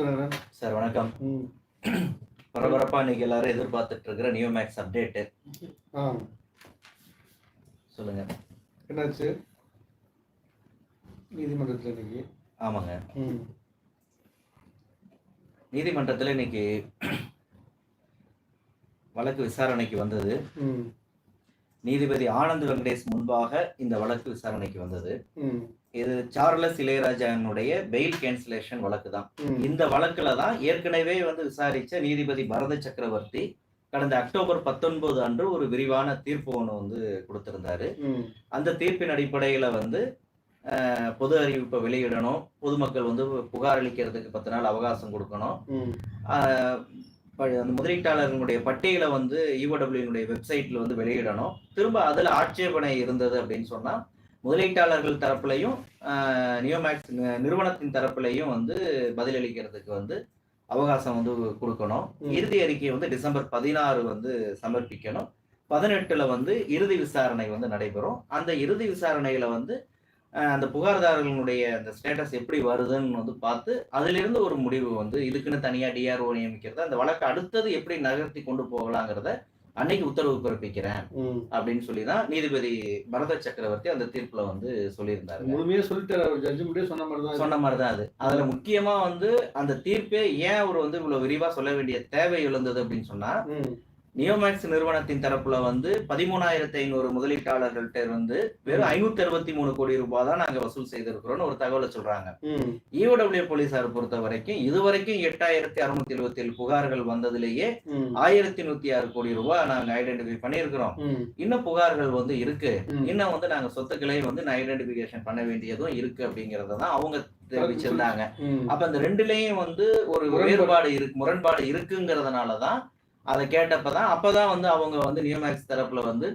Dinakaran sir வணக்கம். ம். பரபரப்பா இன்னைக்கு எல்லாரும் எதிர்பார்த்துட்டு இருக்கிற நியூ மேக்ஸ் அப்டேட்டு ஆ. சொல்லுங்க. என்னாச்சு? நீதிமன்றத்தில் இன்னைக்கு? ஆமாங்க. நீதிமன்றத்தில் இன்னைக்கு வழக்கு விசாரணைக்கு வந்தது. நீதிபதி ஆனந்த் வெங்கடேஷ் முன்பாக இந்த வழக்கு விசாரணைக்கு வந்தது. இது சார்லஸ் இளையராஜாவினுடைய பெயில் கேன்சலேஷன் வழக்கு தான். இந்த வழக்குல தான் ஏற்கனவே வந்து விசாரிச்ச நீதிபதி பரத சக்கரவர்த்தி கடந்த அக்டோபர் பத்தொன்பது அன்று ஒரு விரிவான தீர்ப்பு ஒன்று வந்து கொடுத்திருந்தாரு. அந்த தீர்ப்பின் அடிப்படையில் வந்து பொது அறிவிப்பை வெளியிடணும் பொதுமக்கள் வந்து புகார் அளிக்கிறதுக்கு பத்து நாள் அவகாசம் கொடுக்கணும். அந்த முதலீட்டாளர்களுடைய பட்டியலை வந்து இஓடபிள்யூனுடைய வெப்சைட்ல வந்து வெளியிடணும். திரும்ப அதில் ஆட்சேபனை இருந்தது அப்படின்னு சொன்னா முதலீட்டாளர்கள் தரப்புலையும் நியோமேக்ஸ் நிறுவனத்தின் தரப்புலையும் வந்து பதிலளிக்கிறதுக்கு வந்து அவகாசம் வந்து கொடுக்கணும். இறுதி அறிக்கையை வந்து டிசம்பர் பதினாறு வந்து சமர்ப்பிக்கணும். பதினெட்டுல வந்து இறுதி விசாரணை வந்து நடைபெறும். அந்த இறுதி விசாரணையில வந்து அந்த புகார்தாரர்களுடைய அந்த ஸ்டேட்டஸ் எப்படி வருதுன்னு வந்து பார்த்து அதிலிருந்து ஒரு முடிவு வந்து இதுக்குன்னு தனியா டிஆர்ஓ நியமிக்கிறது அந்த வழக்கு அடுத்தது எப்படி நகர்த்தி கொண்டு போகலாங்கிறத அன்னைக்கு உத்தரவு பிறப்பிக்கிறேன் அப்படின்னு சொல்லி தான் நீதிபதி பரத சக்கரவர்த்தி அந்த தீர்ப்புல வந்து சொல்லியிருந்தாரு. முழுமையாக சொல்லிட்டாரு. அவர் ஜட்ஜு முடியே சொன்ன மாதிரி தான் சொன்ன மாதிரி தான் அது. அதுல முக்கியமா வந்து அந்த தீர்ப்பே ஏன் அவர் வந்து இவ்வளவு விரிவா சொல்ல வேண்டிய தேவை எழுந்தது அப்படின்னு சொன்னா நியோமேக்ஸ் நிறுவனத்தின் தரப்புல வந்து பதிமூணாயிரத்தி ஐநூறு முதலீட்டாளர்கள்ட்ட இருந்து வெறும் ஐநூத்தி அறுபத்தி மூணு கோடி ரூபாய் தான் நாங்க வசூல் செய்திருக்கிறோம்னு ஒரு தகவலை சொல்றாங்க. ம். இஓடபிள்யூ போலீசார் பொறுத்த வரைக்கும் இதுவரைக்கும் எட்டாயிரத்தி அறுநூத்தி எழுபத்தி ஏழு புகார்கள் வந்ததுலேயே ஆயிரத்தி நூத்தி ஆறு கோடி ரூபாய் நாங்க ஐடென்டிஃபை பண்ணியிருக்கிறோம். ம். இன்னும் புகார்கள் வந்து இருக்கு. இன்னும் வந்து நாங்க சொத்துக்களையும் வந்து ஐடென்டிபிகேஷன் பண்ண வேண்டியதும் இருக்கு அப்படிங்கறத தான் அவங்க தெரிவிச்சிருந்தாங்க. அப்ப இந்த ரெண்டுலயும் வந்து ஒரு. வேறுபாடு இருக்கு முரண்பாடு இருக்குங்கிறதுனாலதான் அதை கேட்டப்பதான் அப்பதான் வந்து அவங்க வந்து நியூமேக்ஸ் தரப்புல வந்து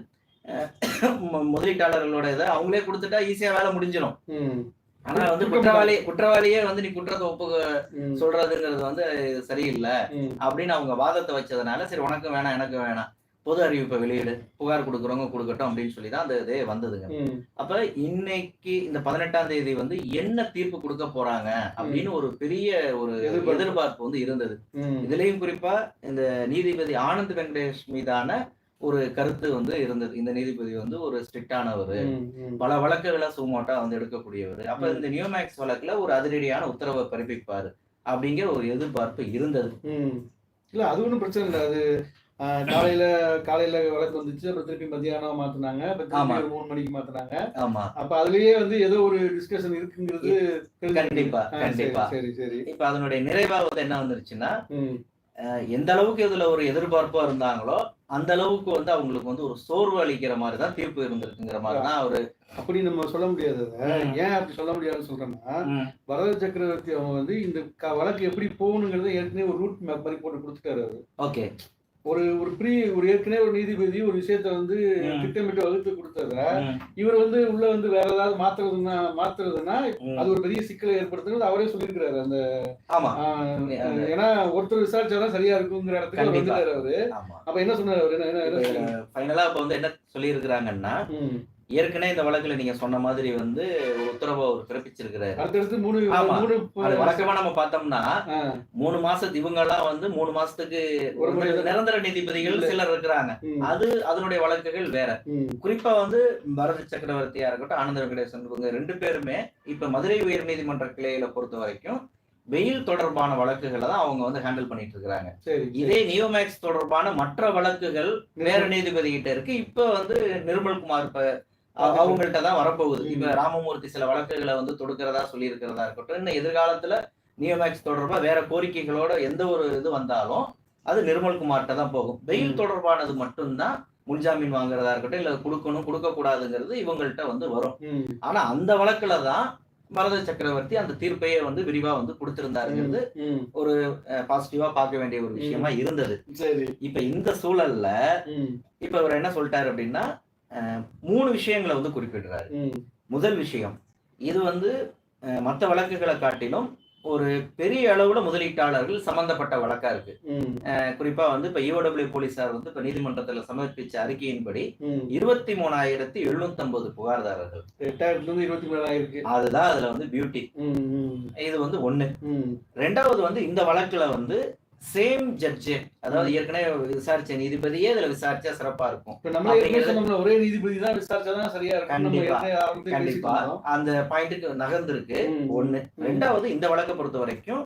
முதலீட்டாளர்களோட இதை அவங்களே கொடுத்துட்டா ஈஸியா வேலை முடிஞ்சிடும். ஆனா வந்து குற்றவாளி. குற்றவாளியே வந்து நீ குற்றத்தை ஒப்பு சொல்றதுங்கிறது வந்து சரியில்லை. அப்படின்னு அவங்க வாதத்தை வச்சதுனால சரி உனக்கும் வேணாம் எனக்கும் வேணாம். பொது அறிவிப்பை வெளியிடு புகார் கொடுக்குறவங்க கொடுக்கட்டும் அப்படின்னு சொல்லி தான் அந்த இதே வந்ததுங்க. அப்ப இன்னைக்கு இந்த பதினெட்டாம் தேதி வந்து என்ன தீர்ப்பு கொடுக்க போறாங்க அப்படின்னு ஒரு பெரிய ஒரு எதிர்பார்ப்பு. வந்து இருந்தது. இதுலயும் குறிப்பா இந்த நீதிபதி ஆனந்த் வெங்கடேஷ் மீதான ஒரு கருத்து வந்து இருந்தது. இந்த நீதிபதி வந்து ஒரு ஸ்ட்ரிக்டானவர் பல வழக்குகளை சுமோட்டா வந்து எடுக்கக்கூடியவர். அப்ப. இந்த நியூமேக்ஸ் வழக்குல ஒரு அதிரடியான உத்தரவை பிறப்பிப்பாரு அப்படிங்கிற ஒரு எதிர்பார்ப்பு இருந்தது. இல்ல அது ஒன்றும் பிரச்சனை இல்லை. அது காலையில காலையில வழக்கு வந்துச்சு. அப்புறம் திருப்பி மத்தியானம் மாத்துனாங்க. அப்புறம் மூணு மணிக்கு மாத்துனாங்க. ஆமா. அப்ப அதுலயே வந்து ஏதோ ஒரு டிஸ்கஷன் இருக்குங்கிறது. கண்டிப்பா கண்டிப்பா. சரி சரி இப்ப அதனுடைய நிறைவா வந்து என்ன வந்துருச்சுன்னா எந்த அளவுக்கு இதுல ஒரு எதிர்பார்ப்பா இருந்தாங்களோ அந்த அளவுக்கு வந்து அவங்களுக்கு வந்து ஒரு சோர்வு அளிக்கிற மாதிரி தான் தீர்ப்பு இருந்திருக்குங்கிற மாதிரி தான் அவரு அப்படி நம்ம சொல்ல முடியாது. ஏன் அப்படி சொல்ல முடியாதுன்னு சொல்றேன்னா ம், வரத சக்கரவர்த்தி அவங்க வந்து இந்த வழக்கு எப்படி போகணுங்கிறத ஏற்கனவே ஒரு ரூட் மேப் மாதிரி போட்டு கொடுத்துட்டாரு ஓகே. ஒரு ஒரு ப்ரீ ஒரு ஏற்கனவே ஒரு நீதிபதி ஒரு விஷயத்த வந்து. திட்டமிட்டு வகுத்து கொடுத்தத இவர் வந்து உள்ள வந்து வேற ஏதாவது மாத்துறதுன்னா மாத்துறதுன்னா. அது ஒரு பெரிய சிக்கலை ஏற்படுத்துறது அவரே சொல்லியிருக்கிறாரு அந்த ஆமா ஏன்னா ஒருத்தர் விசாரிச்சாதான் சரியா இருக்குங்கிற இடத்துக்கு. வந்துட்டாரு அவரு அப்ப என்ன சொன்னாரு அவரு என்ன? ஃபைனலா இப்ப வந்து என்ன சொல்லியிருக்கிறாங்கன்னா. ஏற்கனவே இந்த வழக்குல நீங்க சொன்ன மாதிரி வந்து ஒரு உத்தரவை அவர் பிறப்பிச்சிருக்கிறாரு. அது வழக்கமா நம்ம பார்த்தோம்னா மூணு மாசத்து இவங்க எல்லாம் வந்து மூணு மாசத்துக்கு நிரந்தர நீதிபதிகள். சிலர் இருக்கிறாங்க. அது அதனுடைய வழக்குகள் வேற. குறிப்பா வந்து பரத சக்கரவர்த்தியா இருக்கட்டும் ஆனந்த வெங்கடேசன் இவங்க ரெண்டு பேருமே இப்ப மதுரை உயர்நீதிமன்ற கிளையில பொறுத்த வரைக்கும் வெயில் தொடர்பான வழக்குகளை தான் அவங்க வந்து ஹேண்டில் பண்ணிட்டு இருக்காங்க சரி இதே நியோமேக்ஸ் தொடர்பான மற்ற வழக்குகள் வேற நீதிபதி கிட்ட இருக்கு. இப்ப வந்து நிர்மல்குமார் இப்ப அ- அவங்கள்ட்ட தான் வரப்போகுது. இப்ப ராமமூர்த்தி சில வழக்குகளை வந்து தொடுக்கிறதா சொல்லி இருக்கிறதா இருக்கட்டும் இன்னும் எதிர்காலத்துல நியோமேக்ஸ் தொடர்பா வேற கோரிக்கைகளோட எந்த ஒரு இது வந்தாலும் அது நிர்மல்குமார்கிட்ட தான் போகும். வெயில் ம். தொடர்பானது மட்டும்தான் முன்ஜாமீன் வாங்குறதா இருக்கட்டும் இல்ல கொடுக்கணும் கொடுக்க கூடாதுங்கிறது இவங்கள்ட்ட வந்து வரும். ஆனா அந்த வழக்குல தான் பரத சக்கரவர்த்தி அந்த தீர்ப்பையே வந்து விரிவா வந்து கொடுத்திருந்தாருங்கிறது ம், பாசிட்டிவா பார்க்க வேண்டிய ஒரு விஷயமா இருந்தது. இப்ப இந்த சூழல்ல இப்ப இவர் என்ன சொல்லிட்டாரு அப்படின்னா மூணு விஷயங்களை வந்து குறிப்பிடுறாரு. முதல் விஷயம் இது வந்து மத்த வழக்குகளை காட்டிலும் ஒரு பெரிய அளவுல முதலீட்டாளர்கள் சம்பந்தப்பட்ட வழக்கா இருக்கு. குறிப்பா வந்து இப்ப இஓடபிள்யூ போலீசார் வந்து இப்ப நீதிமன்றத்துல சமர்ப்பிச்ச அறிக்கையின்படி. இருபத்தி மூணாயிரத்தி எழுநூத்தி ஐம்பது புகார்தாரர்கள் இருபத்தி மூணாயிரம் அதுதான் அதுல வந்து பியூட்டி இது வந்து ஒண்ணு. ரெண்டாவது வந்து இந்த வழக்குல வந்து சேம் ஜட்ஜு அதாவது ஏற்கனவே விசாரிச்ச நீதிபதியே இதுல விசாரிச்சா சிறப்பா இருக்கும். நம்ம ஒரே நீதிபதி தான் விசாரிச்சாதான் சரியா இருக்கும். கண்டிப்பா. அந்த பாயிண்ட்டுக்கு நகர்ந்திருக்கு. ஒண்ணு. ரெண்டாவது இந்த வழக்கை பொறுத்த வரைக்கும்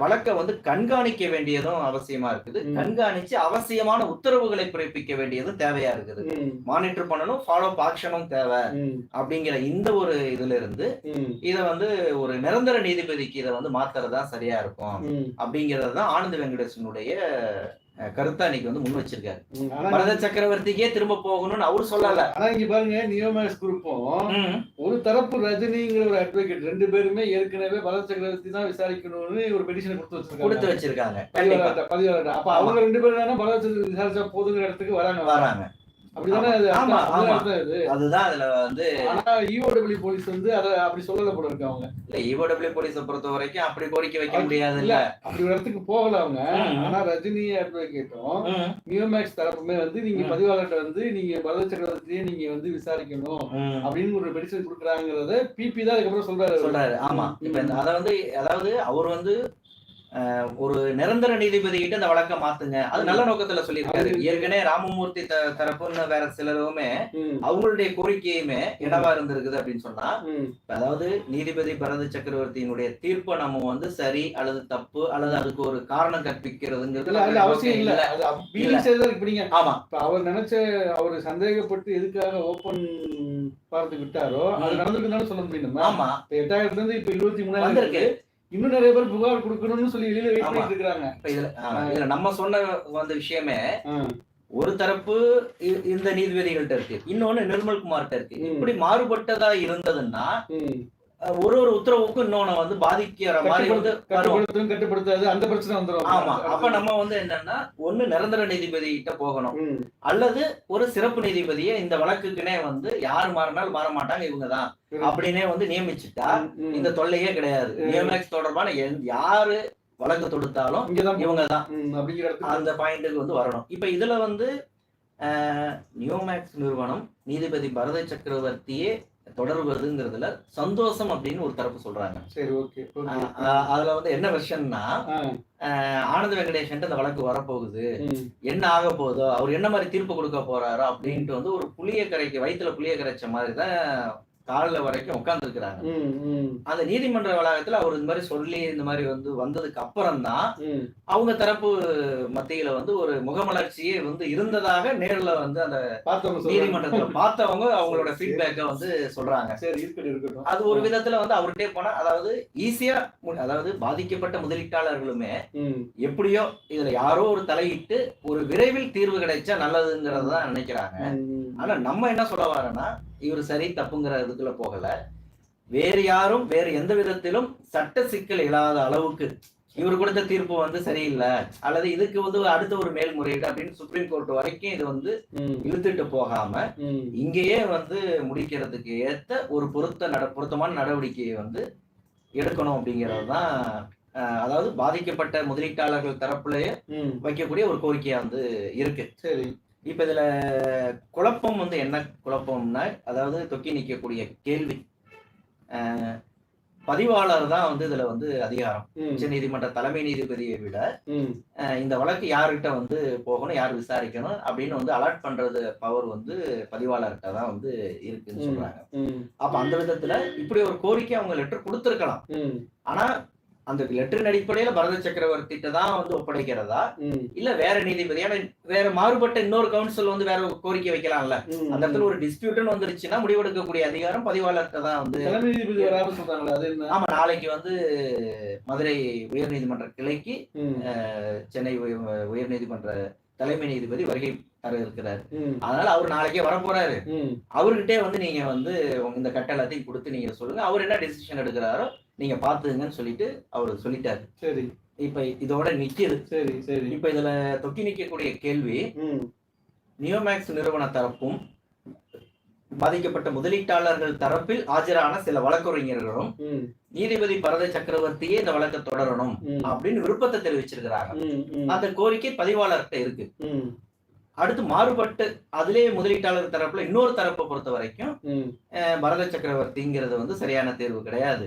வழக்கை வந்து கண்காணிக்க வேண்டியதும் அவசியமா இருக்குது. கண்காணிச்சு அவசியமான உத்தரவுகளை பிறப்பிக்க வேண்டியதும் தேவையா இருக்குது. மானிட்டர் பண்ணணும் ஃபாலோ ஆக்ஷனும் தேவை. அப்படிங்கிற இந்த ஒரு இதுல இருந்து இத வந்து ஒரு நிரந்தர நீதிபதிக்கு இதை வந்து மாத்துறதா சரியா இருக்கும். ம், அப்படிங்கறது தான் ஆனந்த வெங்கடேசனுடைய கருத்தா இன்னைக்கு வந்து முன் வச்சிருக்காரு. பரத சக்கரவர்த்திக்கே திரும்ப போகணும்னு அவரு சொல்லல. ஆனா இங்க பாருங்க நியோமேக்ஸ் குரூப்பும் ஒரு தரப்பு ரஜினிங்கிற ஒரு அட்வொகேட் ரெண்டு பேருமே ஏற்கனவே பரத் சக்கரவர்த்தி தான் விசாரிக்கணும்னு ஒரு பெட்டிஷன் கொடுத்து வச்சிருக்காங்க. கொடுத்து வச்சிருக்காங்க. பதிவாளர்ட்ட. அப்ப அவங்க ரெண்டு பேரும் தானே பரத் சக்கரவர்த்தி விசாரிச்சா போதுங்கிற இடத்துக்கு வராங்க. வராங்க. அதுதான் அதுல வந்து ஆனா E இஓடபிள்யூ போலீஸ் வந்து அத அப்படி சொல்லல போல இருக்கு அவங்க. இல்ல இஓடபிள்யூ போலீஸை பொறுத்த வரைக்கும் அப்படி கோரிக்கை வைக்க முடியாது இல்ல. அப்படி ஒரு இடத்துக்கு போகல அவங்க. ஆனா ரஜினி அட்வொகேட்டும் நியோமேக்ஸ் தரப்புமே வந்து நீங்க. பதிவாளர்கிட்ட வந்து நீங்க பரத சக்கரவர்த்தியே நீங்க வந்து விசாரிக்கணும் அப்படின்னு ஒரு பெடிஷன் கொடுக்குறாங்கிறத பிபி தான் அதுக்கப்புறம் சொல்றாரு. சொல்றாரு. ஆமா. இப்ப அத வந்து அதாவது அவர் வந்து ஒரு நிரந்தர நீதிபதி கிட்ட இந்த வழக்க மாத்துங்க. அது நல்ல நோக்கத்துல சொல்லியிருக்காரு. ஏற்கனவே ராமமூர்த்தி தரப்புன்னு வேற சிலருமே அவங்களுடைய கோரிக்கையுமே என்னவா இருந்திருக்குது அப்படின்னு சொன்னா அதாவது நீதிபதி பரத சக்கரவர்த்தியினுடைய தீர்ப்பை நம்ம வந்து சரி அல்லது தப்பு அல்லது அதுக்கு ஒரு காரணம் கற்பிக்கிறதுங்கிறது அவசியம் இல்ல. இல்ல. அது ஃபீலிங்ஸ் தான் இப்ப நீங்க ஆமா. அவர் நினைச்ச அவர் சந்தேகப்பட்டு எதுக்காக ஓபன் பார்த்து விட்டாரோ அது. நடந்திருக்குன்னு சொல்ல முடியும் ஆமா. எட்டாயிரத்துல இருந்து இப்ப இருபத்தி மூணாயிரம் இருக்கு. இன்னும் நிறைய பேர் புகார் கொடுக்கணும்னு சொல்லி வெளியில வெயிட். பண்ணிட்டு இருக்காங்க இப்ப இதுல இதுல நம்ம சொன்ன வந்த விஷயமே ஒரு தரப்பு இந்த நீதிபதிகள்ட்ட இருக்கு. இன்னொன்னு நிர்மல்குமார்ட்ட இருக்கு. இப்படி மாறுபட்டதா இருந்ததுன்னா ஒரு ஒரு உத்தரவுக்கும் இன்னொன்னு வந்து பாதிக்கிற மாதிரி வந்து கட்டுப்படுத்தாது. அந்த பிரச்சனை வந்துரும். ஆமா. அப்ப நம்ம வந்து என்னன்னா ஒண்ணு நிரந்தர நீதிபதி கிட்ட போகணும் அல்லது ஒரு சிறப்பு நீதிபதியை இந்த வழக்குக்குனே வந்து யார் மாறினாலும் மாற மாட்டாங்க இவங்கதான். அப்படின்னே வந்து நியமிச்சுட்டா. இந்த தொல்லையே கிடையாது. நியமேக்ஸ் தொடர்பான யாரு வழக்கு தொடுத்தாலும் இவங்கதான். அப்படிங்கிற அந்த பாயிண்ட்டுக்கு வந்து வரணும். இப்ப இதுல வந்து நியோமேக்ஸ் நிறுவனம் நீதிபதி பரத சக்கரவர்த்தியே தொடர்வதுங்கிறதுல சந்தோஷம் அப்படின்னு ஒரு தரப்பு சொல்றாங்க. சரி ஓகே அதுல வந்து என்ன விஷயம்னா ஆனந்த வெங்கடேஷன் இந்த வழக்கு வரப்போகுது. என்ன ஆக போகுதோ அவர் என்ன மாதிரி தீர்ப்பு கொடுக்க போறாரோ அப்படின்ட்டு வந்து ஒரு புளிய கரைக்கு வயித்துல புளிய கரைச்ச மாதிரி தான் காலைல வரைக்கும் உட்கார்ந்துருக்கிறாங்க. அந்த நீதிமன்ற வளாகத்துல அவர் இந்த மாதிரி சொல்லி இந்த மாதிரி வந்து வந்ததுக்கு அப்புறம் தான் அவங்க தரப்பு மத்தியில வந்து ஒரு முகமலர்ச்சியே வந்து இருந்ததாக நேர்ல வந்து அந்த நீதிமன்றத்துல. பார்த்தவங்க அவங்களோட. ஃபீட்பேக்கை வந்து சொல்றாங்க. அது ஒரு விதத்துல வந்து அவர்கிட்டே போனா அதாவது ஈஸியா அதாவது பாதிக்கப்பட்ட முதலீட்டாளர்களுமே எப்படியோ இதுல யாரோ ஒரு தலையிட்டு ஒரு விரைவில் தீர்வு கிடைச்சா நல்லதுங்கிறது தான் நினைக்கிறாங்க. ஆனா நம்ம என்ன சொல்ல வரோம்னா இவர் சரி தப்புங்கிற இதுக்குள்ள போகல. வேறு யாரும் வேறு எந்த விதத்திலும் சட்ட சிக்கல் இல்லாத அளவுக்கு இவர் கொடுத்த தீர்ப்பு வந்து சரியில்லை. அல்லது இதுக்கு வந்து அடுத்த ஒரு மேல்முறையீடு அப்படின்னு சுப்ரீம் கோர்ட் வரைக்கும் இது வந்து இழுத்துட்டு போகாம இங்கேயே வந்து முடிக்கிறதுக்கு ஏத்த ஒரு பொருத்த நட பொருத்தமான நடவடிக்கையை வந்து எடுக்கணும் அப்படிங்கிறது தான் அதாவது பாதிக்கப்பட்ட முதலீட்டாளர்கள் தரப்புலயே. வைக்கக்கூடிய ஒரு கோரிக்கையா வந்து இருக்கு. சரி. இப்ப இதுல குழப்பம் வந்து என்ன குழப்பம்னா அதாவது தொக்கி நிக்கக்கூடிய கேள்வி. பதிவாளர் தான் வந்து இதுல வந்து அதிகாரம். உச்ச நீதிமன்ற தலைமை நீதிபதியை விட இந்த வழக்கு யார்கிட்ட வந்து போகணும் யார் விசாரிக்கணும் அப்படின்னு வந்து அலர்ட் பண்றது பவர் வந்து பதிவாளர்கிட்ட தான் வந்து இருக்குன்னு. சொல்றாங்க. அப்ப அந்த விதத்துல இப்படி ஒரு கோரிக்கை அவங்க லெட்டர் கொடுத்திருக்கலாம். ஆனா அந்த லெட்டரின் அடிப்படையில பரத சக்கரவர்த்திட்ட தான் வந்து ஒப்படைக்கிறதா? இல்ல வேற நீதிபதி ஏன்னா வேற மாறுபட்ட இன்னொரு கவுன்சில் வந்து வேற கோரிக்கை வைக்கலாம்ல. அந்த இடத்துல ஒரு டிஸ்பியூட்னு வந்துருச்சுன்னா முடிவெடுக்கக்கூடிய அதிகாரம் பதிவாளர்கிட்ட தான் வந்து நீதிபதி சொல்றாங்களா அது ஆமா நாளைக்கு வந்து மதுரை உயர்நீதிமன்ற கிளைக்கு ம், அஹ், சென்னை உய- உயர்நீதிமன்ற தலைமை நீதிபதி வருகை தர இருக்கிறார். அதனால அவர் நாளைக்கே வரப்போறாரு ம், அவர்கிட்டே வந்து நீங்க வந்து இந்த கட்ட எல்லாத்தையும் கொடுத்து நீங்க சொல்லுங்க. அவர் என்ன டெசிஷன் எடுக்கிறாரோ நீங்க பாத்துங்கன்னு சொல்லிட்டு அவர் சொல்லிட்டாரு. சரி. இப்ப இதோட நிக்குது. சரி சரி. இப்ப இதுல தொக்கி நிக்கக்கூடிய கேள்வி நியோமேக்ஸ் நிறுவன தரப்பும் பாதிக்கப்பட்ட முதலீட்டாளர்கள் தரப்பில் ஆஜரான சில வழக்கறிஞர்களும் ம், நீதிபதி பரத சக்கரவர்த்தியே இந்த வழக்கை தொடரணும் அப்படின்னு விருப்பத்தை தெரிவிச்சிருக்கிறாங்க. அந்த கோரிக்கை பதிவாளர்கிட்ட இருக்கு. அடுத்து மாறுபட்டு அதிலே முதலீட்டாளர் தரப்புல இன்னொரு தரப்பை பொறுத்த வரைக்கும் பரத சக்கரவர்த்திங்கிறது வந்து சரியான தேர்வு கிடையாது.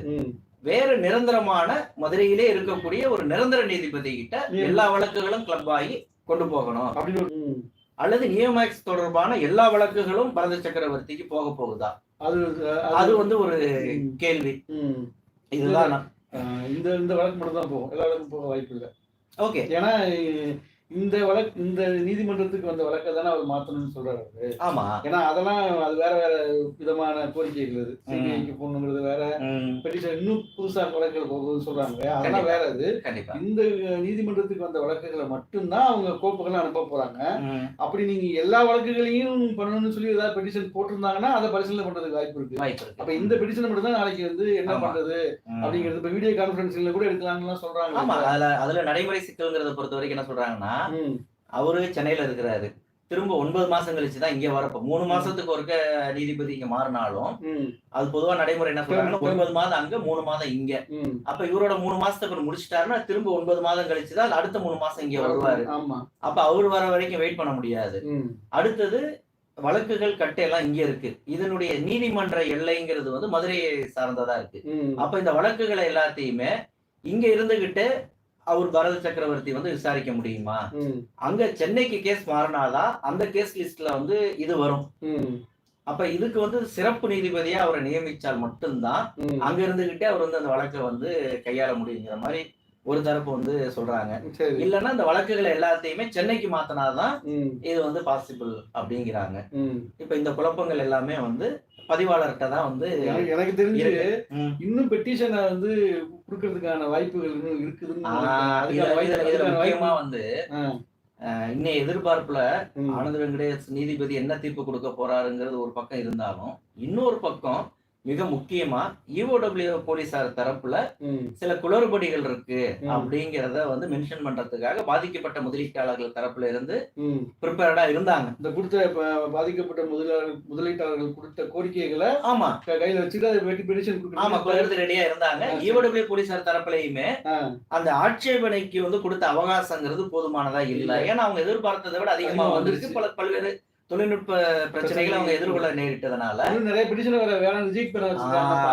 வேற நிரந்தரமான மதுரையிலே இருக்கக்கூடிய ஒரு நிரந்தர நீதிபதி கிட்ட. எல்லா வழக்குகளும் கிளப் ஆகி கொண்டு போகணும். அப்படின்னு. அல்லது நியோமேக்ஸ் தொடர்பான எல்லா வழக்குகளும் பரத சக்கரவர்த்திக்கு போக போகுதா? அது அது வந்து ஒரு கேள்வி. இதுதான். இந்த இந்த வழக்கு மட்டும் தான் போகும். எல்லா வழக்கும் போக வாய்ப்பு இல்லை. ஓகே. ஏன்னா இந்த வழக்கு இந்த நீதிமன்றத்துக்கு வந்த வழக்கை தானே அவர் மாத்தணும்னு சொல்றாரு. ஆமா. ஏன்னா அதெல்லாம் அது வேற வேற விதமான கோரிக்கைகள் அது. சிபிஐக்கு போகணுங்கிறது வேற. பெட்டிஷன் இன்னும் புதுசா வழக்குகள் போகுதுன்னு சொல்றாங்க அதெல்லாம். வேற அது. இந்த நீதிமன்றத்துக்கு வந்த வழக்குகளை மட்டும்தான் அவங்க கோப்புகளை அனுப்ப போறாங்க. அப்படி நீங்க எல்லா வழக்குகளையும் பண்ணணும்னு சொல்லி ஏதாவது பெட்டிஷன் போட்டிருந்தாங்கன்னா அதை பரிசீலனை பண்றதுக்கு வாய்ப்பு இருக்கு. அப்ப இந்த பெட்டிஷன் மட்டும் தான் நாளைக்கு வந்து என்ன. பண்றது. அப்படிங்கிறது இப்ப வீடியோ கான்பரன்சிங்ல கூட எடுக்கலாம்னு சொல்றாங்க. அதுல அதுல நடைமுறை சிக்கல்ங்கிறத பொறுத்த வரைக்கும் என்ன சொல்றாங்கன்னா அவரு சென்னையில இருக்கிறாரு. திரும்ப ஒன்பது மாசம் கழிச்சு தான் இங்க வரப்போ. மூணு மாசத்துக்கு ஒருக்க நீதிபதி இங்க மாறினாலும் அது பொதுவா நடைமுறை என்ன சொல்றாங்கன்னா ஒன்பது மாதம் அங்க மூணு மாதம் இங்க. அப்ப இவரோட மூணு மாசத்துக்கு அப்புறம் முடிச்சிட்டாருன்னா திரும்ப ஒன்பது மாதம் கழிச்சு தான் அடுத்த மூணு மாசம் இங்க வருவாரு. ஆமா. அப்ப அவர் வர வரைக்கும் வெயிட் பண்ண முடியாது. அடுத்தது வழக்குகள் கட்டையெல்லாம் இங்க இருக்கு. இதனுடைய நீதிமன்ற எல்லைங்கிறது வந்து மதுரையை சார்ந்ததா இருக்கு. அப்ப இந்த வழக்குகளை எல்லாத்தையுமே இங்க இருந்துகிட்டு அவர் பரத சக்கரவர்த்தி வந்து விசாரிக்க முடியுமா? அங்க சென்னைக்கு கேஸ் மாறினாதான் அந்த கேஸ் லிஸ்ட்ல வந்து இது வரும். அப்ப இதுக்கு வந்து சிறப்பு நீதிபதியா அவரை நியமிச்சால் மட்டும்தான். அங்க இருந்துகிட்டே அவர் வந்து அந்த வழக்கை வந்து கையாள முடியுங்கிற மாதிரி ஒரு தரப்பு வந்து சொல்றாங்க. இல்லைன்னா இந்த வழக்குகளை எல்லாத்தையுமே சென்னைக்கு மாத்தினாதான் இது வந்து பாசிபிள் அப்படிங்கிறாங்க. இப்ப இந்த குழப்பங்கள் எல்லாமே வந்து பதிவாளர்கிட்ட தான் வந்து எனக்கு தெரிஞ்சு. இன்னும் பெட்டிஷனை வந்து கொடுக்கறதுக்கான வாய்ப்புகள் இன்னும் இருக்குதுன்னு முக்கியமா வந்து இன்னைய எதிர்பார்ப்புல ஆனந்த வெங்கடேஷ் நீதிபதி என்ன தீர்ப்பு கொடுக்க போறாருங்கிறது ஒரு பக்கம் இருந்தாலும் இன்னொரு பக்கம் மிக முக்கியமா இஓடபிள்யூ போலீசார் தரப்புல சில குளறுபடிகள் இருக்கு. அப்படிங்கிறத வந்து மென்ஷன் பண்றதுக்காக பாதிக்கப்பட்ட முதலீட்டாளர்கள் தரப்புல இருந்து. ப்ரிப்பேர்டா இருந்தாங்க இந்த கொடுத்த பாதிக்கப்பட்ட முதலாளர் முதலீட்டாளர்கள் கொடுத்த கோரிக்கைகளை ஆமா கையில வச்சுட்டு அதை வெட்டி ஆமா கொடுக்கறது ரெடியா இருந்தாங்க. இஓடபிள்யூ போலீசார் தரப்புலயுமே. அந்த ஆட்சேபனைக்கு வந்து கொடுத்த அவகாசங்கிறது போதுமானதா இல்ல. ஏன்னா அவங்க எதிர்பார்த்ததை விட அதிகமா வந்திருக்கு. பல பல்வேறு தொழில்நுட்ப பிரச்சனைகளை அவங்க எதிர்கொள்ள நேரிட்டதுனால நிறைய பெட்டிஷன் வேற ரிஜெக்ட் பண்ண.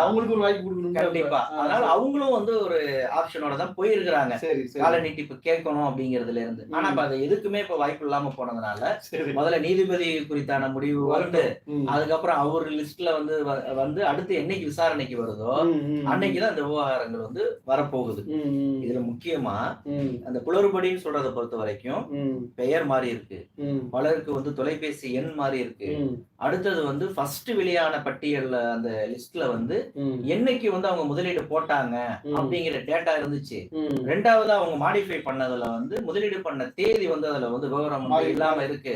அவங்களுக்கு ஒரு வாய்ப்பு கொடுக்கணும் கண்டிப்பா. அதனால அவங்களும் வந்து ஒரு ஆப்ஷனோட தான் போயிருக்கிறாங்க. கால நீட்டிப்பு கேட்கணும் அப்படிங்கறதுல இருந்து. ஆனா இப்ப அது எதுக்குமே இப்ப வாய்ப்பு இல்லாம போனதுனால முதல்ல நீதிபதி குறித்தான முடிவு வந்து. அதுக்கப்புறம் அவர் லிஸ்ட்ல வந்து வந்து அடுத்து என்னைக்கு விசாரணைக்கு வருதோ அன்னைக்குதான் இந்த விவகாரங்கள் வந்து வரப்போகுது. இதுல முக்கியமா அந்த குளறுபடின்னு சொல்றதை பொறுத்த வரைக்கும் பெயர் மாறி இருக்கு. பலருக்கு வந்து தொலைபேசி எண் மாறி இருக்கு. அடுத்தது வந்து ஃபர்ஸ்ட் வெளியான பட்டியல்ல அந்த லிஸ்ட்ல வந்து என்னைக்கு வந்து அவங்க முதலீடு போட்டாங்க அப்படிங்கிற டேட்டா இருந்துச்சு. ரெண்டாவது அவங்க மாடிஃபை பண்ணதுல வந்து முதலீடு பண்ண தேதி வந்து அதுல வந்து விவரம் இல்லாம இருக்கு.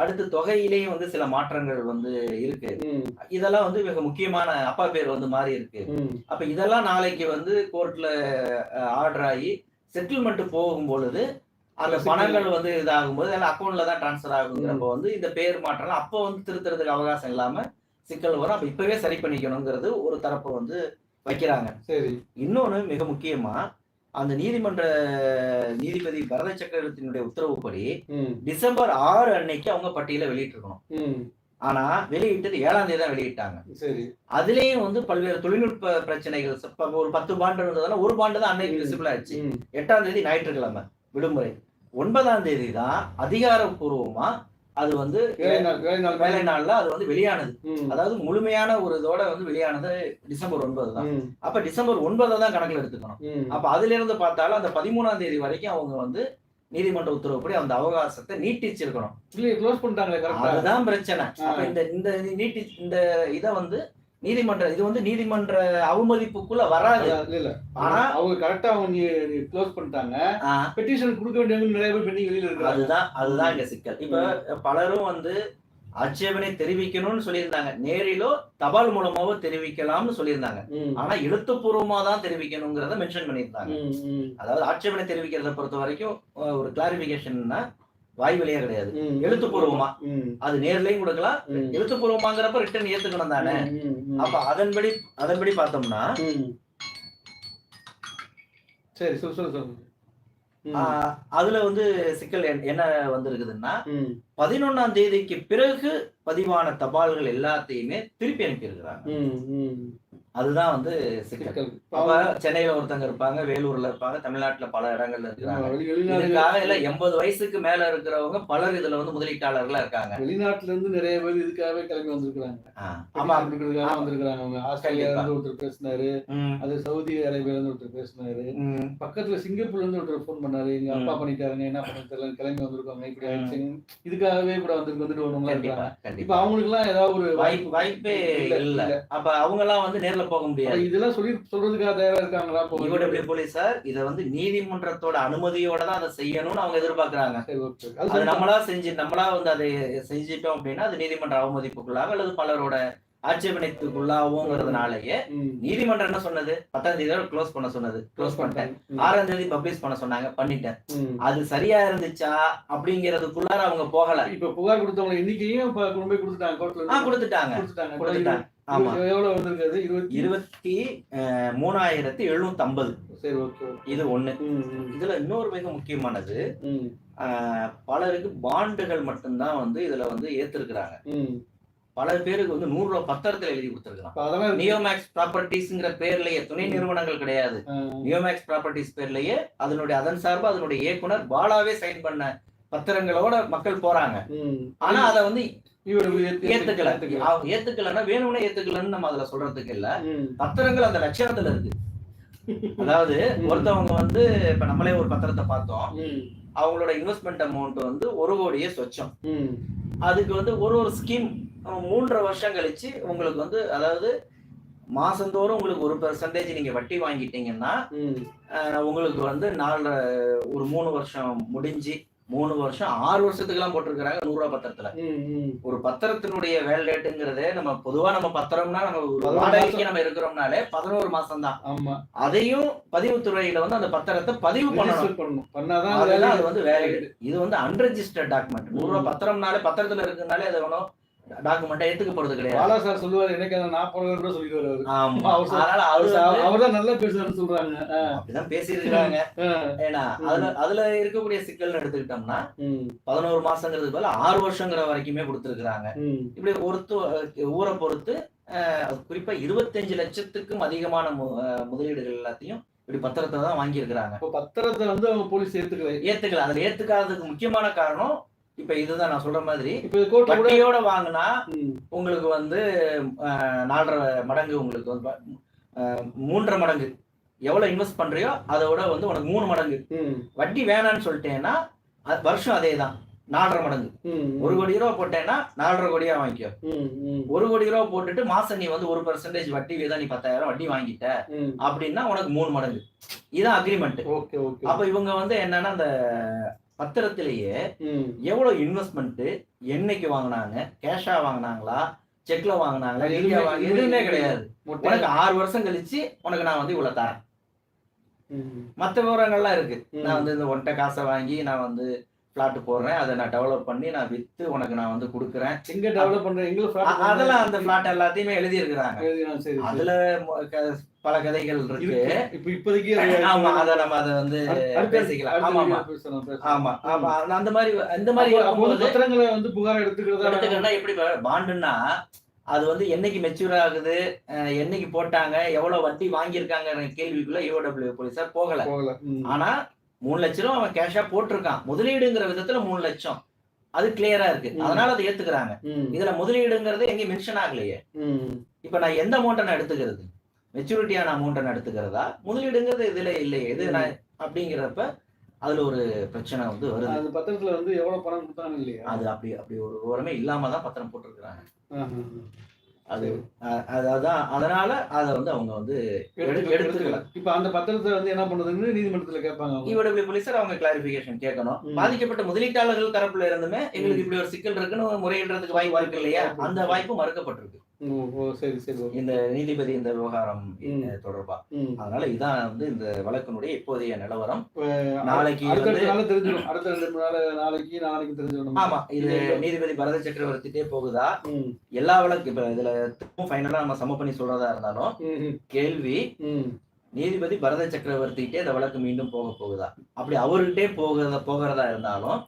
அடுத்து தொகையிலேயே வந்து சில மாற்றங்கள் வந்து இருக்கு. இதெல்லாம் வந்து மிக முக்கியமான அப்பா பேர் வந்து மாறி இருக்கு. அப்ப இதெல்லாம் நாளைக்கு வந்து கோர்ட்ல ஆர்டர் ஆகி செட்டில்மெண்ட் போகும் பொழுது அந்த. பணங்கள் வந்து இதாகும்போது எல்லாம் அக்கௌண்ட்ல தான் டிரான்ஸ்ஃபர் ஆகுங்கிறப்ப வந்து இந்த பேர் மாற்றம் அப்போ வந்து திருத்துறதுக்கு அவகாசம் இல்லாம சிக்கல் வரும். அப்ப இப்பவே சரி பண்ணிக்கணுங்கிறது ஒரு தரப்பு வந்து வைக்கிறாங்க. சரி. இன்னொன்னு மிக முக்கியமா அந்த நீதிமன்ற நீதிபதி பரத சக்கரவர்த்தியினுடைய உத்தரவுப்படி டிசம்பர் ஆறு அன்னைக்கு அவங்க பட்டியலை வெளியிட்டிருக்கணும். ஆனா வெளியிட்டது ஏழாம் தேதி தான் வெளியிட்டாங்க. சரி. அதுலயும் வந்து பல்வேறு தொழில்நுட்ப பிரச்சனைகள் ஒரு பத்து பாண்டு இருந்ததுன்னா ஒரு பாண்டு தான் அன்னைக்கு. விசிபிள் ஆயிடுச்சு. ம், எட்டாம் தேதி ஞாயிற்றுக்கிழமை விடுமுறை. ஒன்பதாம் தேதி தான் அதிகாரப்பூர்வமா அது வந்து வேலை நாள் வேலை நாள் வேலை நாள்ல அது வந்து வெளியானது. அதாவது முழுமையான ஒரு இதோட வந்து வெளியானது டிசம்பர் ஒன்பது தான் அப்ப டிசம்பர் ஒன்பதை தான் கணக்குல எடுத்துக்கணும். அப்ப அதுல இருந்து பார்த்தாலும் அந்த பதிமூணாம் தேதி வரைக்கும் அவங்க வந்து நீதிமன்ற உத்தரவுப்படி அந்த அவகாசத்தை நீட்டிச்சிருக்கணும். அதுதான் பிரச்சனை. அப்ப இந்த இந்த நீட்டி இந்த இத வந்து நீதிமன்ற இது வந்து நீதிமன்ற அவமதிப்புக்குள்ள வராது. இல்ல ஆனா- அவங்க கரெக்டா அவங்க க்ளோஸ் பண்ணிட்டாங்க. பெட்டிஷன் கொடுக்க வேண்டியவங்க நிறைய பேர் பெண்டிங் வெளியில இருக்காங்க அதுதான் அதுதான் இங்க சிக்கல். இப்ப பலரும் வந்து ஆட்சேபனை தெரிவிக்கணும்னு சொல்லியிருந்தாங்க. நேரிலோ தபால் மூலமாவோ தெரிவிக்கலாம்னு சொல்லியிருந்தாங்க. ஆனா எழுத்துப்பூர்வமா தான் தெரிவிக்கணுங்கிறத மென்ஷன் பண்ணியிருந்தாங்க. அதாவது ஆட்சேபனை தெரிவிக்கிறத பொறுத்த வரைக்கும் ஒரு கிளாரிபிகேஷன்னா வாய் வழியா கிடையாது. எழுத்துப்பூர்வமா. அது நேர்லயும் கொடுக்கலாம். எழுத்துப்பூர்வமாங்கிறப்ப ரிட்டர்ன் ஏத்துக்கணும் தானே அப்ப அதன்படி அதன்படி பார்த்தோம்னா. சரி சொல்லு சொல்லு சொல்லு அதுல வந்து சிக்கல் என்ன- வந்திருக்குதுன்னா பதினொன்னாம் தேதிக்கு பிறகு பதிவான தபால்கள் எல்லாத்தையுமே திருப்பி அனுப்பியிருக்கிறாங்க ம், ம். அதுதான் வந்து சிக்கல். அப்ப சென்னையில ஒருத்தங்க இருப்பாங்க வேலூர்ல இருப்பாங்க தமிழ்நாட்டுல பல இடங்கள்ல இதுக்காக இல்ல எண்பது வயசுக்கு மேல இருக்கிறவங்க பலர் இதுல வந்து முதலீட்டாளர்களா இருக்காங்க. வெளிநாட்டுல இருந்து நிறைய பேர் இதுக்காகவே கிளம்பி வந்திருக்காங்க ஆமா. கொடுக்கறதுக்காக வந்திருக்காங்க அவங்க. ஆஸ்திரேலியா. இருந்து ஒருத்தர் பேசினாரு. அது சவுதி அரேபியால இருந்து ஒருத்தர் பேசினாரு. பக்கத்துல சிங்கப்பூர்ல இருந்து ஒருத்தர் ஃபோன் பண்ணாரு. எங்க அப்பா. பண்ணிட்டாருங்க. என்ன பண்ண தெரியல. கிளம்பி வந்திருக்காங்க இப்படி. ஆயிடுச்சு. இதுக்காகவே கூட வந்து வந்துட்டு வரவங்களா கண்டிப்பா இருக்காங்க இப்ப அவங்களுக்கு எல்லாம் ஏதாவது ஒரு வாய்ப்பு வாய்ப்பே இல்ல. அப்ப அவங்க எல்லாம் வந்து நேர்ல போக அப்ப முடியாது இதெல்லாம் சொல்லி சொல்றதுக்காக தயாரா இருக்காங்களா வந்து? இவடபிள்யூ போலீசார் இத வந்து நீதிமன்றத்தோட அனுமதியோட தான் அதை செய்யணும்னு அவங்க எதிர்பார்க்கறாங்க. அது. நம்மளா செஞ்சு நம்மளா வந்து அதை செஞ்சிட்டோம் அப்படின்னா அது நீதிமன்ற அவமதிப்புக்குள்ளாக அல்லது பலரோட ஆட்சேபனைக்குள்ளாகுங்கிறதுனாலயே ம். நீதிமன்றம் என்ன சொன்னது? பத்தாம் தேதி க்ளோஸ் பண்ண சொன்னது. க்ளோஸ் பண்ணிட்டேன். ஆறாம் தேதி பப்ளிஷ் பண்ண சொன்னாங்க. பண்ணிட்டேன். அது சரியா இருந்துச்சா? அப்படிங்கறதுக்குள்ளார அவங்க போகல. இப்ப புகார் கொடுத்தவங்க எண்ணிக்கையும் இப்ப கொண்டு போய் கொடுத்துட்டாங்க கோர்ட்ல கொடுத்துட்டாங்க. கொடுத்துட்டாங்க. ஆமா. எவ்வளவு வந்திருக்காது இருபத்தி மூணாயிரத்தி எழுநூத்தி ஐம்பது சரி ஓகே இது ஒண்ணு. இதுல இன்னொரு மிக முக்கியமானது பலருக்கு பாண்டுகள் மட்டும்தான் வந்து இதுல வந்து ஏத்திருக்கிறாங்க. பல பேருக்கு வந்து நூறு ரூபாய் பத்திரத்துல எழுதி இருக்கு. நியோமேக்ஸ் ப்ராப்பர்ட்டிஸ்ங்கிற பேர்லயே துணை நிறுவனங்கள் கிடையாது. நியோமேக்ஸ் ப்ராப்பர்ட்டிஸ் பேர்லயே அதனுடைய அதன் சார்பா அதனுடைய இயக்குனர் பாலாவே சைன் பண்ண பத்திரங்களோட மக்கள் போறாங்க. ஆனா அத வந்து ஏத்துக்கல. அவங்க ஏத்துக்கலன்னா வேணும்னே ஏத்துக்கலன்னு நம்ம அதுல சொல்றதுக்கு இல்ல. பத்திரங்கள் அந்த லட்சணத்துல இருக்கு. அதாவது ஒருத்தவங்க வந்து இப்ப நம்மளே ஒரு பத்திரத்தை பார்த்தோம். அவங்களோட இன்வெஸ்ட்மெண்ட் அமௌண்ட் வந்து ஒரு கோடியே சொச்சம். அதுக்கு வந்து ஒரு ஒரு ஸ்கீம் மூன்றரை வருஷம் கழிச்சு உங்களுக்கு வந்து அதாவது மாசந்தோறும் உங்களுக்கு ஒரு பெர்சன்டேஜ் நீங்க வட்டி வாங்கிட்டீங்கன்னா உங்களுக்கு வந்து நாலு ஒரு மூணு வருஷம் முடிஞ்சு மூணு வருஷம் ஆறு வருஷத்துக்கெல்லாம் போட்டிருக்கிறாங்க நூறு ரூபாய் பத்திரத்துல. ஒரு பத்திரத்தினுடைய வேல்டேட்டுங்கிறதே நம்ம பொதுவா நம்ம பத்திரம்னா நம்ம வாடகைக்கு நம்ம இருக்கிறோம்னாலே பதினோரு மாசம் தான் ஆமா. அதையும் பதிவுத்துறையில வந்து அந்த பத்திரத்தை பதிவு பண்ணணும். பண்ணாதான் அது. வந்து வேலிட் இது வந்து அன்ரெஜிஸ்டர்ட் டாக்குமெண்ட் நூறு ரூபாய் பத்திரம்னாலே பத்திரத்துல இருக்குனாலே அது ஒன்றும் டாக்குமெண்டா ஏத்துக்க போறது கிடையாது. பாலா சார் சொல்லுவாரு எனக்கு அந்த நாற்பது கூட சொல்லிடுவாரு அவரு அவர் தான் நல்லா பேசுறாருன்னு சொல்றாங்க. அப்படிதான் பேசியிருக்காங்க ஏன்னா அதுல அதுல இருக்கக்கூடிய சிக்கல்னு எடுத்துக்கிட்டோம்னா பதினோரு மாசங்கிறது போல ஆறு வருஷங்கிற வரைக்குமே கொடுத்துருக்காங்க ம், இப்படி ஒருத்து ஊரை பொறுத்து குறிப்பா இருபத்தஞ்சு லட்சத்துக்கும் அதிகமான முதலீடுகள் எல்லாத்தையும் இப்படி பத்திரத்தை தான் வாங்கியிருக்கிறாங்க. இப்போ பத்திரத்தை வந்து அவங்க போலீஸ் ஏத்துக்கல. ஏத்துக்கல. அதுல ஏத்துக்காததுக்கு முக்கியமான காரணம் இப்ப இதுதான் நான் சொல்ற மாதிரி வட்டியோட வாங்கினா உங்களுக்கு வந்து நாலரை மடங்கு உங்களுக்கு வந்து மூன்றரை மடங்கு. எவ்வளவு இன்வெஸ்ட் பண்றியோ அதோட வந்து உனக்கு மூணு மடங்கு. வட்டி வேணான்னு சொல்லிட்டேன்னா அது வருஷம் அதே தான் நாலரை மடங்கு. ஒரு கோடி ரூபா போட்டேன்னா நாலரை கோடியா வாங்கிக்கோ. ஒரு கோடி ரூபா போட்டுட்டு மாசம் நீ வந்து ஒரு பெர்சன்டேஜ் வட்டி வீதம் நீ பத்தாயிரம் வட்டி வாங்கிட்ட. அப்படின்னா உனக்கு மூணு மடங்கு. இதான் அக்ரிமெண்ட் ஓகே ஓகே. அப்ப இவங்க வந்து என்னன்னா அந்த பத்திரத்திலேயே எவ்வளவு இன்வெஸ்ட்மெண்ட் என்னைக்கு வாங்குனாங்க? கேஷா வாங்குனாங்களா? செக்ல வாங்குனாங்களா? எதுவுமே கிடையாது. உனக்கு ஆறு வருஷம் கழிச்சு உனக்கு நான் வந்து இவ்வளவு தரேன். ம், மத்த விவரங்கள்லாம் இருக்கு. நான் வந்து இந்த ஒன்றை காசை வாங்கி நான் வந்து பிளாட் போடுறேன். அதை நான் டெவலப் பண்ணி நான் வித்து உனக்கு நான் வந்து கொடுக்குறேன். எங்க டெவலப் பண்ற? எங்க அ- flat அதெல்லாம் அந்த பிளாட் எல்லாத்தையுமே எழுதி இருக்கிறாங்க. அதுல பல கதைகள் இருக்கு. இப்ப இப்போதைக்கு ஆமா அத நம்ம அதை வந்து பேசிக்கலாம். ஆமா ஆமா. ஆமா அந்த மாதிரி அந்த மாதிரி பத்திரங்களை வந்து புகார் எடுத்துக்கிறதா? எடுத்துக்கிட்டா எப்படி பாண்டுன்னா அது வந்து என்னைக்கு மெச்சூர் ஆகுது என்னைக்கு போட்டாங்க எவ்வளவு வட்டி வாங்கியிருக்காங்க கேள்விக்குள்ள யூடபிள்யூ போலீஸார் போகல. ஆனா மூணு லட்ச ரூபா அவன் கேஷா போட்டிருக்கான். முதலீடுங்கிற விதத்துல மூணு லட்சம். அது கிளியரா இருக்கு. அதனால அதை ஏத்துக்கிறாங்க. இதுல முதலீடுங்கிறது எங்கேயும் மென்ஷன் ஆகலையே. இப்ப நான் எந்த அமௌண்ட்டை நான் எடுத்துக்கிறது? மெச்சூரிட்டியான அமௌண்ட்டை நான் எடுத்துக்கிறதா முதலீடுங்கிறது இதுல இல்லையே. இது அப்படிங்கிறப்ப அதுல ஒரு பிரச்சனை வந்து வருது. அந்த பத்திரத்துல வந்து எவ்வளவு பணம் கொடுத்தாங்க இல்லையா? அது அப்படி அப்படி ஒரு விவரமே இல்லாம தான் பத்திரம் போட்டிருக்கிறாங்க. அது அது- அதான். அதனால அதை வந்து அவங்க வந்து எடுத்து- எடுத்து- எடுத்துக்கல. எடுத்துக்கலாம். இப்ப அந்த பத்திரத்தை வந்து என்ன பண்ணுதுன்னு நீதிமன்றத்துல கேட்பாங்க. இவடபிள்யூ போலீஸார் அவங்க கிளாரிபிகேஷன் கேட்கணும். ம். பாதிக்கப்பட்ட முதலீட்டாளர்கள் தரப்புல இருந்துமே எங்களுக்கு இப்படி ஒரு சிக்கல் இருக்குன்னு முறையிடுறதுக்கு வாய்ப்பு இருக்கு இல்லையா? அந்த வாய்ப்பு மறுக்கப்பட்டிருக்கு. இந்த நீதிபதி இந்த விவகாரம் தொடர்பா. அதனால இதான் வந்து இந்த வழக்கினுடைய இப்போதைய நிலவரம். நாளைக்கு நாளைக்கு நாளைக்கு தெரிஞ்சிடும். ஆமா இது நீதிபதி பரத சக்கரவர்த்திட்டே போகுதா? எல்லா வழக்கு இப்ப இதுல ஃபைனலா நம்ம சம பண்ணி சொல்றதா இருந்தாலும் கேள்வி நீதிபதி பரத சக்கரவர்த்திகிட்டே இந்த வழக்கு மீண்டும் போக போகுதா? அப்படி அவர்கிட்டே போகிறத போகிறதா இருந்தாலும்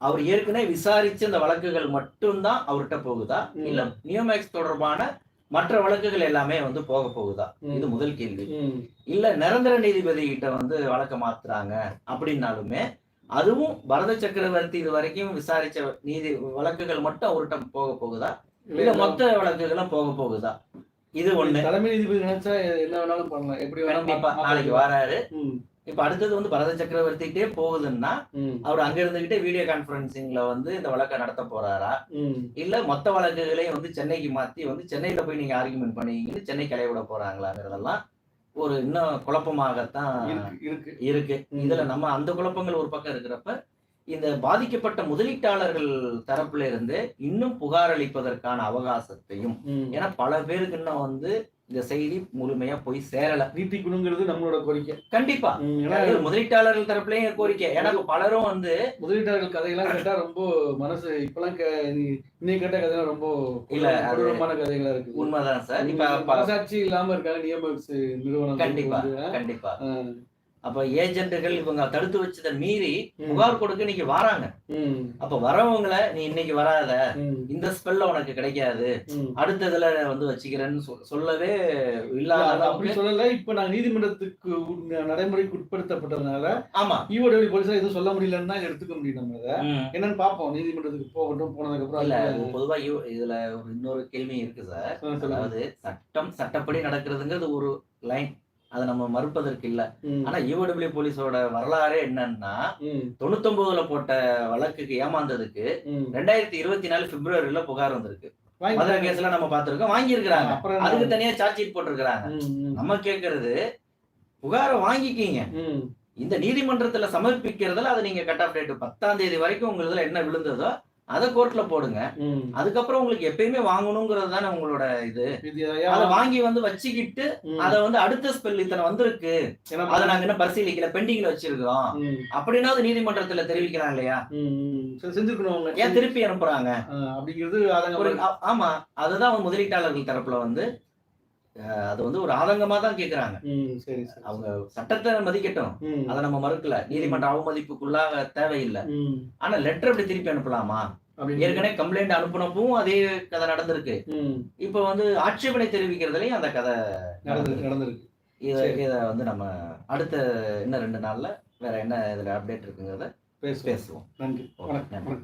அவர் ஏற்கனவே விசாரிச்ச இந்த வழக்குகள் மட்டும்தான் அவர்கிட்ட போகுதா. இல்ல நியோமேக்ஸ் தொடர்பான மற்ற வழக்குகள் எல்லாமே வந்து போக போகுதா. இது முதல் கேள்வி. இல்ல நிரந்தர நீதிபதி கிட்ட வந்து வழக்க மாத்துறாங்க அப்படின்னாலுமே அதுவும் பரத சக்கரவர்த்தி இது வரைக்கும் விசாரிச்ச நீதி வழக்குகள் மட்டும் அவர்கிட்ட போக போகுதா? இல்ல மொத்த வழக்குகளும் போக போகுதா? இது ஒண்ணு. தலைமை நீதிபதி நினைச்சா என்ன வேணாலும் பண்ணலாம். எப்படி வேணாலும் நாளைக்கு வராரு. இப்ப அடுத்தது வந்து பரத சக்கரவர்த்திகிட்டே போகுதுன்னா அவர் அங்க இருந்துகிட்டே வீடியோ கான்பரன்சிங்ல வந்து இந்த வழக்கை நடத்த போறாரா? இல்ல மொத்த வழக்குகளையும் வந்து சென்னைக்கு மாத்தி வந்து சென்னையில போய் நீங்க ஆர்குமெண்ட் பண்ணுவீங்கன்னு சென்னை கிளைய விட போறாங்களாங்கிறதெல்லாம் ஒரு இன்னும் குழப்பமாகத்தான் இருக்கு இருக்கு. இதுல நம்ம அந்த குழப்பங்கள் ஒரு பக்கம் இருக்கிறப்ப இந்த பாதிக்கப்பட்ட முதலீட்டாளர்கள் தரப்புல இருந்து இன்னும் புகார் அளிப்பதற்கான அவகாசத்தையும் ஏன்னா பல பேருக்கு இன்னும் வந்து இந்த செய்தி முழுமையா போய் சேரல. நீட்டிக்கணுங்கிறது நம்மளோட கோரிக்கை. கண்டிப்பா. முதலீட்டாளர்கள் தரப்புலயும் கோரிக்கை. ஏன்னா பலரும் வந்து முதலீட்டாளர்கள் கதையெல்லாம் கேட்டா ரொம்ப மனசு இப்பெல்லாம் இன்னைக்கு கேட்ட கதையெல்லாம் ரொம்ப இல்ல, கொடூரமான கதைகளா இருக்கு உண்மைதான் சார். இப்ப மனசாட்சி இல்லாம இருக்காங்க நியமக்ஸ் நிறுவனம் கண்டிப்பா கண்டிப்பா. அப்ப ஏஜென்ட்டுகள் இவங்க தடுத்து வச்சதை மீறி புகார் கொடுக்க இன்னைக்கு வராங்க. அப்ப வரவங்கள நீ இன்னைக்கு வராத. இந்த ஸ்பெல்ல உனக்கு கிடைக்காது. ம். அடுத்ததுல வந்து வச்சுக்கிறேன்னு சொல்- சொல்லவே இல்ல, இல்லாத அது அப்படி சொல்லல. இப்ப நாங்க நீதிமன்றத்துக்கு நடைமுறைக்கு உட்படுத்தப்பட்டதுனால ஆமா. ஈவோடபிள்யூ போலீஸா எதுவும் சொல்ல முடியலன்னு தான் எடுத்துக்க முடியும் நம்ம. என்னன்னு பாப்போம் நீதிமன்றத்துக்கு போகட்டும் போனதுக்கு அப்புறம் இல்ல பொதுவா இதுல ஒரு இன்னொரு கேள்வி இருக்கு சார். அதாவது சட்டம் சட்டப்படி நடக்கிறதுங்கிறது ஒரு லைன் அதை நம்ம மறுப்பதற்கு இல்ல. ஆனா ஈவடபிள்யூ போலீஸோட வரலாறே என்னன்னா தொண்ணூத்தொன்பதுல போட்ட வழக்குக்கு ஏமாந்ததுக்கு. ரெண்டாயிரத்தி இருபத்தி நாலு பிப்ரவரியில புகார் வந்திருக்கு. மதுரை. கேஸ்ல நம்ம பார்த்திருக்கோம் வாங்கியிருக்கிறாங்க. அப்புறம்? அதுக்கு தனியா சார்ஜ் ஷீட் போட்டிருக்கிறாங்க. நம்ம கேக்குறது புகாரை வாங்கிக்கிங்க. இந்த நீதிமன்றத்துல சமர்ப்பிக்கிறதுல அதை நீங்க கட் ஆஃப் டேட் பத்தாம் தேதி வரைக்கும் உங்க இதுல என்ன விழுந்ததோ அதை கோர்ட்ல போடுங்க. அதுக்கப்புறம் உங்களுக்கு எப்பயுமே வாங்கணுங்கிறது தானே உங்களோட இது. அதை வாங்கி வந்து வச்சுக்கிட்டு அதை வந்து அடுத்த ஸ்பெல் இத்தனை வந்திருக்கு. ஏன்னா, அதை நாங்க என்ன பரிசீலிக்கல பெண்டிங்ல வச்சிருக்கிறோம். ம், அப்படின்னாவது நீதிமன்றத்துல தெரிவிக்கலாம் இல்லையா? செஞ்சிருக்கணும் ஏன் திருப்பி அனுப்புறாங்க? அப்படிங்கிறது ஆமா. அதுதான் முதலீட்டாளர்கள் தரப்புல வந்து அது வந்து ஒரு ஆதங்கமா தான் கேக்குறாங்க. அவங்க சட்டத்தை மதிக்கட்டும். அதை நம்ம மறுக்கல. நீதிமன்ற அவமதிப்புக்குள்ளாக தேவையில்லை. ஆனா லெட்டர் எப்படி திருப்பி அனுப்பலாமா? ஏற்கனவே கம்ப்ளைண்ட் அனுப்புனப்பவும் அதே கதை நடந்திருக்கு. இப்ப வந்து ஆட்சேபனை தெரிவிக்கிறதுலயும் அந்த கதை நடந்திருக்கு. இத. இத வந்து நம்ம அடுத்த இன்னும் ரெண்டு நாள்ல வேற என்ன இதுல அப்டேட் இருக்குங்கிறத பேசுவோம். பேசுவோம். நன்றி.